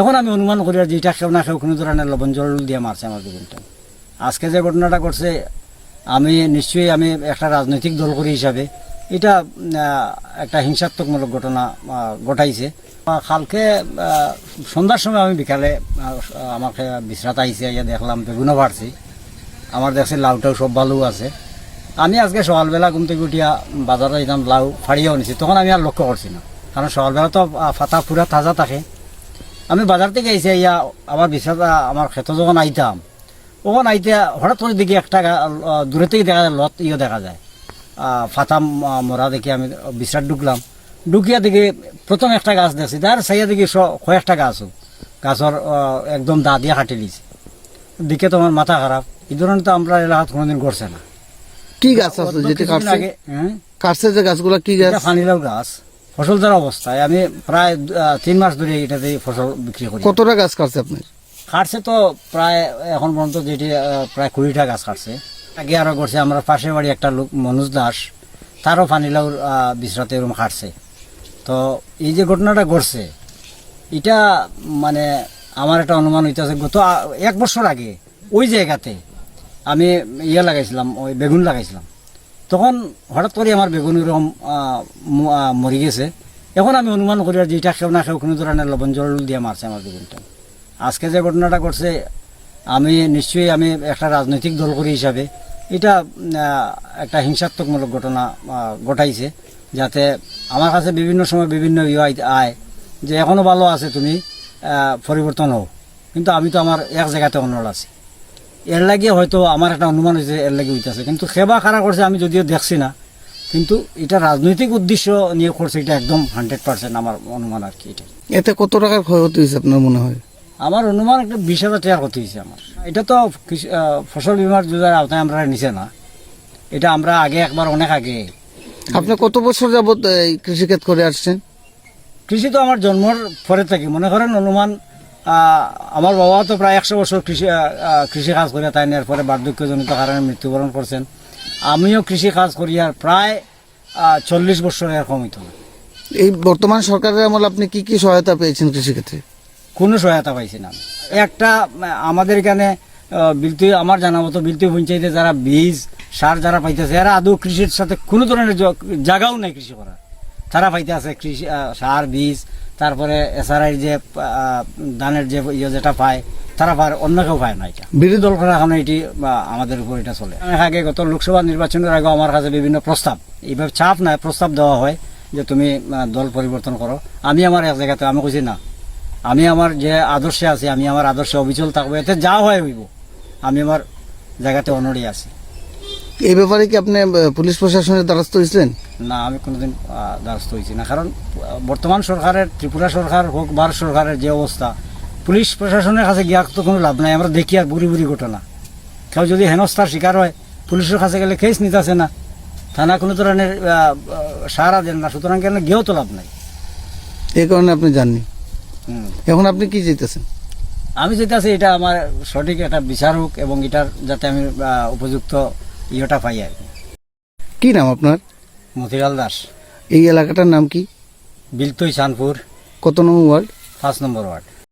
এখন আমি অনুমান করি আর যেটা কেউ না কেউ কোনো ধরনের লবণ জল দিয়ে মারছে আমার বেগুনটা আজকে যে ঘটনাটা করছে আমি নিশ্চয়ই আমি একটা রাজনৈতিক দল করি হিসাবে, এটা একটা হিংসাত্মকমূলক ঘটনা ঘটাইছে। কালকে সন্ধ্যার সময় আমি বিকালে আমাকে বিশ্রাত আইসে ইয়া দেখলাম বেগুনও বাড়ছি। আমার দেখছি লাউটাও সব ভালো আছে। আমি আজকে সকালবেলা ঘুম থেকে উঠিয়া বাজারে যেতাম লাউ ফাড়িয়েও নিছি তখন আমি আর লক্ষ্য করছি না। কারণ সকালবেলা তো ফাতা পুরা তাজা থাকে। আমি বাজার থেকে এসে ইয়া আমার বিছানা আমার ক্ষেত যখন আইতাম ওখান আইতে হঠাৎ করে দেখি একটা দূরে থেকে দেখা যায় লত ইয়ে দেখা যায়। ফাতা মরা দেখি আমি বিছাত ঢুকলাম। ঢুকিয়া দেখি প্রথম একটা গাছ দেখছি তার সাইয়া দেখি কয়েকটা গাছও গাছর একদম দা দিয়ে কাটি লিছে দিকে তোমার মাথা খারাপ এই ধরনের তো আমরা এলাকাত কোনোদিন করছে না। কি গাছ আছে যেটা কাটছে? হ্যাঁ কাটছে যে গাছগুলা কি গাছ? ফানিলাও গাছ। ফসল দেওয়ার অবস্থায় আমি প্রায় তিন মাস ধরে এটাতে ফসল বিক্রি করি। কতটা গাছ কাটছে আপনার? কাটছে তো প্রায় এখন পর্যন্ত যেটি প্রায় কুড়িটা গাছ কাটছে। আগে আরও করছে আমার পাশের বাড়ি একটা লোক মনোজ দাস তারও ফানিলাউর বিশ্রাতে এরকম কাটছে। তো এই যে ঘটনাটা ঘটছে এটা মানে আমার একটা অনুমান হইতেছে গত এক বছর আগে ওই জায়গাতে আমি ইয়ে লাগাইছিলাম ওই বেগুন লাগাইছিলাম। তখন হঠাৎ করে আমার বেগুনি এরকম আহ, ম- আহ, মরে গেছে। এখন আমি অনুমান করি আর যেটা কেউ না কেউ কোনো ধরনের লবণ জল দিয়ে মারছে আমার বেগুনটা আজকে যে ঘটনাটা করছে আমি নিশ্চয়ই আমি একটা রাজনৈতিক দল করি হিসাবে এটা একটা হিংসাত্মকমূলক ঘটনা ঘটাইছে যাতে আমার কাছে বিভিন্ন সময় বিভিন্ন আয় যে এখনও ভালো আছে তুমি পরিবর্তন হও। কিন্তু আমি তো আমার এক জায়গাতে অনড় আছি। এর লাগে হয়তো আমার একটা অনুমান হয়েছে এর লাগে হইতেছে। কিন্তু সেবা কারা করছে আমি যদিও দেখছি না। কিন্তু এটা রাজনৈতিক উদ্দেশ্য নিয়ে করছে এটা একদম হান্ড্রেড পার্সেন্ট আমার অনুমান আর কি এটা। এতে কত টাকার ক্ষয়ক্ষতি হয়েছে আপনার মনে হয়? আমার অনুমান একটা বিশ হাজার টাকার ক্ষতি হয়েছে আমার। এটা তো ফসল বিমার যোজনার আওতায় আমরা নিছে না। এটা আমরা আগে একবার অনেক আগে। আপনি কত বছর যাবত এই কৃষিক্ষেত করে আসছেন? কৃষি তো আমার জন্মর পরে থেকে। মনে করেন অনুমান আমার বাবা তো প্রায় একশো বছর কৃষি কৃষি কাজ করে তাই নেওয়ার পরে বার্ধক্যজনিত কারণে মৃত্যুবরণ করছেন। আমিও কৃষি কাজ করি আর প্রায় চল্লিশ বছর এরকম হইতো এই বর্তমান সরকারের আমলে আপনি কি কি সহায়তা পেয়েছেন কৃষিক্ষেত্রে? কোনো সহায়তা পাইছি না একটা আমাদের এখানে বিলতি আমার জানা মতো বিলতি পঞ্চায়েতে যারা বীজ সার যারা পাইতেছে এরা আদৌ কৃষির সাথে কোনো ধরনের জায়গাও নাই কৃষি করার। তারা পাইতে আছে কৃষি সার বীজ তারপরে এসআরআই যে দানের যে ইয়ে যেটা পায় তারা পায় অন্য কেউ পায় না এটা। বিরোধী দল করার কারণে এটি আমাদের উপর এটা চলে। আগে গত লোকসভা নির্বাচনের আগে আমার কাছে বিভিন্ন প্রস্তাব এইভাবে চাপ নাই প্রস্তাব দেওয়া হয় যে তুমি দল পরিবর্তন করো। আমি আমার এক জায়গাতে আমি কইছি না। আমি আমার যে আদর্শে আছি আমি আমার আদর্শে অবিচল থাকব এতে যা হয় হইব। আমি আমার জায়গাতে অনড়ি আছি। এই ব্যাপারে কি আপনি পুলিশ প্রশাসনের দ্বারস্থ হয়েছিলেন? না আমি কোনোদিন দ্বারস্থ হয়েছি না। কারণ বর্তমান সরকারের ত্রিপুরা সরকার হোক ভারত সরকারের যে অবস্থা পুলিশ প্রশাসনের কাছে গিয়া তো কোনো লাভ নাই। আমরা দেখি আর বুড়ি বুড়ি ঘটনা। কেউ যদি হেনস্থার শিকার হয় পুলিশের কাছে গেলে কেস নিতেছে না। থানা কোনো ধরনের সাহারা দেন না। সুতরাং কেন গিয়েও তো লাভ নাই। এই কারণে আপনি জাননি এখন আপনি কি যেতেছেন আমি যেটা আছি এটা আমার সঠিক একটা বিচার হোক এবং এটার যাতে আমি উপযুক্ত ইয়েটা পাই আর কি নাম আপনার? মতিলাল দাস। এই এলাকাটার নাম কি? বিলতই চানপুর কত নম্বর ওয়ার্ড? পাঁচ নম্বর ওয়ার্ড।